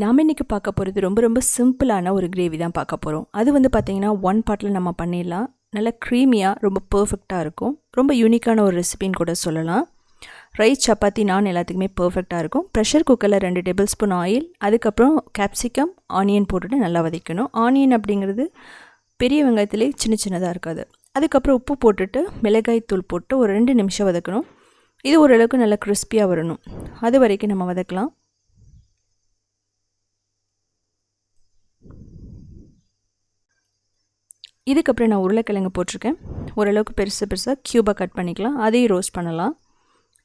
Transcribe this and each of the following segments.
நாம் இன்றைக்கி பார்க்க போகிறது ரொம்ப ரொம்ப சிம்பிளான ஒரு கிரேவி தான் பார்க்க போகிறோம் அது வந்து பார்த்திங்கன்னா ஒன் பாட்டில் நம்ம பண்ணிடலாம். நல்லா க்ரீமியாக ரொம்ப பர்ஃபெக்டாக இருக்கும். ரொம்ப யூனிக்கான ஒரு ரெசிபின்னு கூட சொல்லலாம். ரைஸ் சப்பாத்தி நான் எல்லாத்துக்குமே பர்ஃபெக்டாக இருக்கும். ப்ரெஷர் குக்கரில் ரெண்டு டேபிள் ஸ்பூன் ஆயில் அதுக்கப்புறம் கேப்சிகம் ஆனியன் போட்டுட்டு நல்லா வதக்கணும். ஆனியன் அப்படிங்கிறது பெரிய வெங்காயத்துலேயே சின்ன சின்னதாக இருக்காது. அதுக்கப்புறம் உப்பு போட்டுட்டு மிளகாய் தூள் போட்டு ஒரு ரெண்டு நிமிஷம் வதக்கணும். இது ஓரளவுக்கு நல்லா கிறிஸ்பியாக வரணும். அது வரைக்கும் நம்ம வதக்கலாம். இதுக்கப்புறம் நான் உருளைக்கிழங்கு போட்டிருக்கேன். ஓரளவுக்கு பெருசு பெருசாக க்யூபாக கட் பண்ணிக்கலாம். அதையும் ரோஸ்ட் பண்ணலாம்.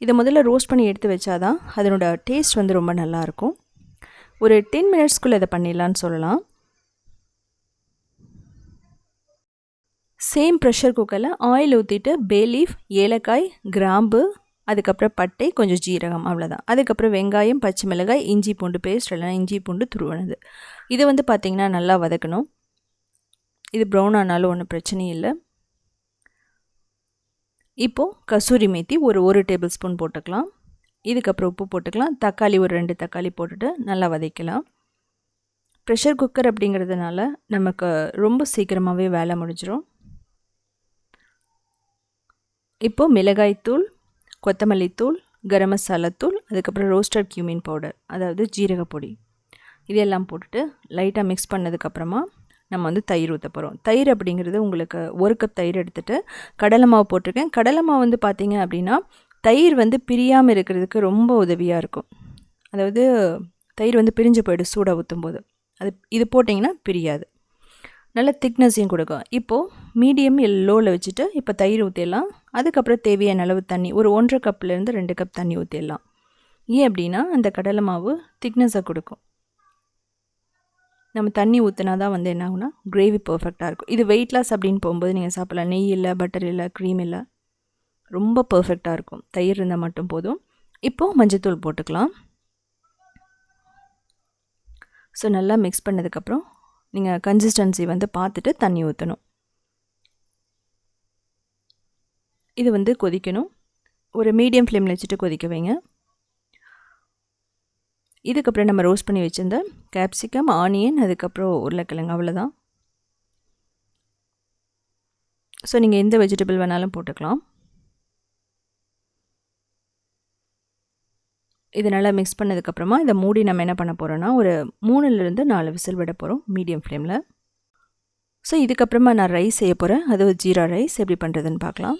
இதை முதல்ல ரோஸ்ட் பண்ணி எடுத்து வச்சாதான் அதனோட டேஸ்ட் வந்து ரொம்ப நல்லாயிருக்கும் ஒரு டென் மினிட்ஸ்க்குள்ளே இதை பண்ணிடலான்னு சொல்லலாம். சேம் ப்ரெஷர் குக்கரில் ஆயில் ஊற்றிட்டு பேலீஃப் ஏலக்காய் கிராம்பு அதுக்கப்புறம் பட்டை கொஞ்சம் ஜீரகம் அவ்வளோதான் அதுக்கப்புறம் வெங்காயம் பச்சை மிளகாய் இஞ்சி பூண்டு பேஸ்ட் இல்லைனா இஞ்சி பூண்டு துருவனது. இது வந்து பார்த்திங்கன்னா நல்லா வதக்கணும். இது ப்ரௌன் ஆனாலும் ஒன்றும் பிரச்சனையும் இல்லை. இப்போது கசூரி மேத்தி ஒரு ஒரு டேபிள் ஸ்பூன் போட்டுக்கலாம். இதுக்கப்புறம் உப்பு போட்டுக்கலாம். தக்காளி ஒரு ரெண்டு தக்காளி போட்டுட்டு நல்லா வதக்கலாம். ப்ரெஷர் குக்கர் அப்படிங்கிறதுனால நமக்கு ரொம்ப சீக்கிரமாகவே வேலை முடிஞ்சிடும் இப்போது மிளகாய்த்தூள் கொத்தமல்லி தூள் கரம் மசாலா தூள் அதுக்கப்புறம் ரோஸ்டட் கியூமின் பவுடர் அதாவது ஜீரகப்பொடி. பொடி இதெல்லாம் போட்டுட்டு லைட்டாக மிக்ஸ் பண்ணதுக்கப்புறமா நம்ம வந்து தயிர் ஊற்ற போகிறோம் தயிர் அப்படிங்கிறது உங்களுக்கு ஒரு கப் தயிர் எடுத்துகிட்டு கடலை மாவு போட்டிருக்கேன். கடலை மாவு வந்து பார்த்திங்க அப்படின்னா தயிர் வந்து பிரியாமல் இருக்கிறதுக்கு ரொம்ப உதவியாக இருக்கும். அதாவது தயிர் வந்து பிரிஞ்சு போய்டும் சூடாக ஊற்றும் போது அது இது போட்டிங்கன்னா பிரியாது. நல்ல திக்னஸையும் கொடுக்கும். இப்போது மீடியம் லோவில் வச்சுட்டு இப்போ தயிர் ஊற்றிடலாம் அதுக்கப்புறம் தேவையான அளவு தண்ணி ஒரு ஒன்றரை கப்லேருந்து ரெண்டு கப் தண்ணி ஊற்றிடலாம் ஏன் அப்படின்னா அந்த கடலை மாவு திக்னஸை கொடுக்கும். நம்ம தண்ணி ஊற்றினா தான் வந்து என்ன ஆகுனா கிரேவி பர்ஃபெக்டாக இருக்கும். இது வெயிட் லாஸ் அப்படின்னு போகும்போது நீங்கள் சாப்பிட்லாம். நெய் இல்லை பட்டர் இல்லை க்ரீம் இல்லை ரொம்ப பர்ஃபெக்டாக இருக்கும். தயிர் இருந்தால் மட்டும் போதும். இப்போது மஞ்சத்தூள் போட்டுக்கலாம். ஸோ நல்லா மிக்ஸ் பண்ணதுக்கப்புறம் நீங்கள் கன்சிஸ்டன்சி வந்து பார்த்துட்டு தண்ணி ஊற்றணும் இது வந்து கொதிக்கணும். ஒரு மீடியம் ஃப்ளேமில் வச்சுட்டு கொதிக்க வைங்க. இதுக்கப்புறம் நம்ம ரோஸ்ட் பண்ணி வச்சுருந்த கேப்சிகம் ஆனியன் அதுக்கப்புறம் உருளைக்கிழங்கு அவ்வளோதான் ஸோ நீங்கள் எந்த வெஜிடபிள் வேணாலும் போட்டுக்கலாம். இது நல்லா மிக்ஸ் பண்ணதுக்கப்புறமா இதை மூடி நம்ம என்ன பண்ண போகிறோன்னா ஒரு மூணுலேருந்து நாலு விசில் விட போகிறோம் மீடியம் ஃப்ளேமில் ஸோ இதுக்கப்புறமா நான் ரைஸ் செய்ய போகிறேன் அது ஜீரா ரைஸ் எப்படி பண்ணுறதுன்னு பார்க்கலாம்.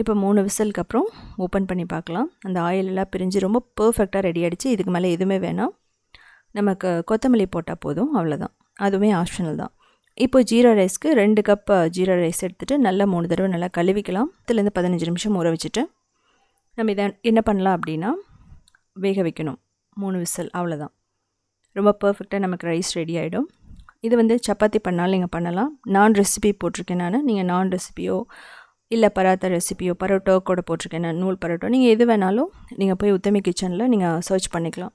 இப்போ மூணு விசிலுக்கு அப்புறம் ஓப்பன் பண்ணி பார்க்கலாம். அந்த ஆயில் எல்லாம் பிரிஞ்சு ரொம்ப பர்ஃபெக்டாக ரெடி ஆகிடுச்சு இதுக்கு மேலே எதுவுமே வேணாம். நமக்கு கொத்தமல்லி போட்டால் போதும் அவ்வளோதான் அதுவுமே ஆப்ஷனல் தான். இப்போ ஜீரா ரைஸ்க்கு ரெண்டு கப் ஜீரா ரைஸ் எடுத்துகிட்டு நல்லா மூணு தடவை நல்லா கழுவிக்கலாம். இதுலேருந்து பதினஞ்சு நிமிஷம் ஊற வச்சுட்டு நம்ம இதை என்ன பண்ணலாம் அப்படின்னா வேக வைக்கணும். மூணு விசில் அவ்வளோதான் ரொம்ப பர்ஃபெக்டாக நமக்கு ரைஸ் ரெடி ஆகிடும் இது வந்து சப்பாத்தி பண்ணாலும் நீங்கள் பண்ணலாம். நான் ரெசிபி போட்டிருக்கேன் நான். நீங்கள் நான் ரெசிபியோ இல்லை பராத்தா ரெசிபியோ பரோட்டோ கூட போட்டிருக்கேன் நான் நூல் பரோட்டோ. நீங்கள் எது வேணாலும் நீங்கள் போய் உத்தமி கிச்சனில் நீங்கள் சர்ச் பண்ணிக்கலாம்.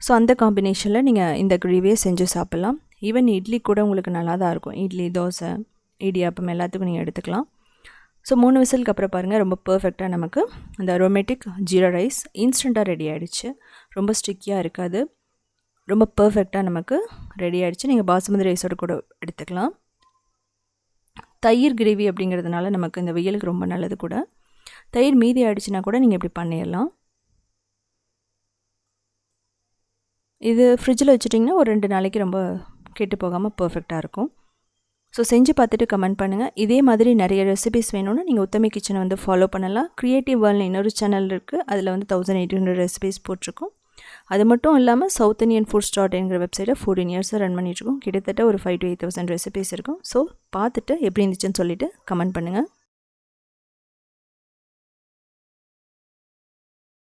ஸோ அந்த காம்பினேஷனில் நீங்கள் இந்த கிரேவியை செஞ்சு சாப்பிட்லாம். ஈவன் இட்லி கூட உங்களுக்கு நல்லா தான் இருக்கும். இட்லி தோசை இடியாப்பம் எல்லாத்துக்கும் நீங்கள் எடுத்துக்கலாம். ஸோ மூணு விசிலுக்கு அப்புறம் பாருங்கள் ரொம்ப பர்ஃபெக்டாக நமக்கு அந்த அரோமேட்டிக் ஜீரா ரைஸ் இன்ஸ்டண்ட்டாக ரெடி ஆகிடுச்சு ரொம்ப ஸ்டிக்கியாக இருக்காது. ரொம்ப பர்ஃபெக்டாக நமக்கு ரெடி ஆகிடுச்சு நீங்கள் பாசுமதி ரைஸோடு கூட எடுத்துக்கலாம். தயிர் கிரேவி அப்படிங்கிறதுனால நமக்கு இந்த வெயிலுக்கு ரொம்ப நல்லது கூட. தயிர் மீதி ஆயிடுச்சுன்னா கூட நீங்கள் இப்படி பண்ணிடலாம் இது ஃப்ரிட்ஜில் வச்சுட்டிங்கன்னா ஒரு ரெண்டு நாளைக்கு ரொம்ப கெட்டு போகாமல் பர்ஃபெக்டாக இருக்கும். ஸோ செஞ்சு பார்த்துட்டு கமெண்ட் பண்ணுங்கள் இதே மாதிரி நிறைய ரெசிபிஸ் வேணும்னா நீங்கள் உத்தமி கிச்சனை வந்து ஃபாலோ பண்ணலாம். க்ரியேட்டிவ் வேர்ல்டு இன்னொரு சேனல் இருக்குது அதில் வந்து தௌசண்ட் எயிட் ஹண்ட்ரட் ரெசிபிஸ் போட்டிருக்கோம். அது மட்டும் இல்லாமல் சவுத் இந்தியன் ஃபுட்ஸ் டாட் என்கிற வெப்சைட்டை ஃபோர்டீன் இயர்ஸாக ரன் பண்ணிகிட்ருக்கோம் கிட்டத்தட்ட ஒரு five to eight thousand recipes இருக்கும். ஸோ பார்த்துட்டு எப்படி இருந்துச்சுன்னு சொல்லிவிட்டு கமெண்ட் பண்ணுங்கள்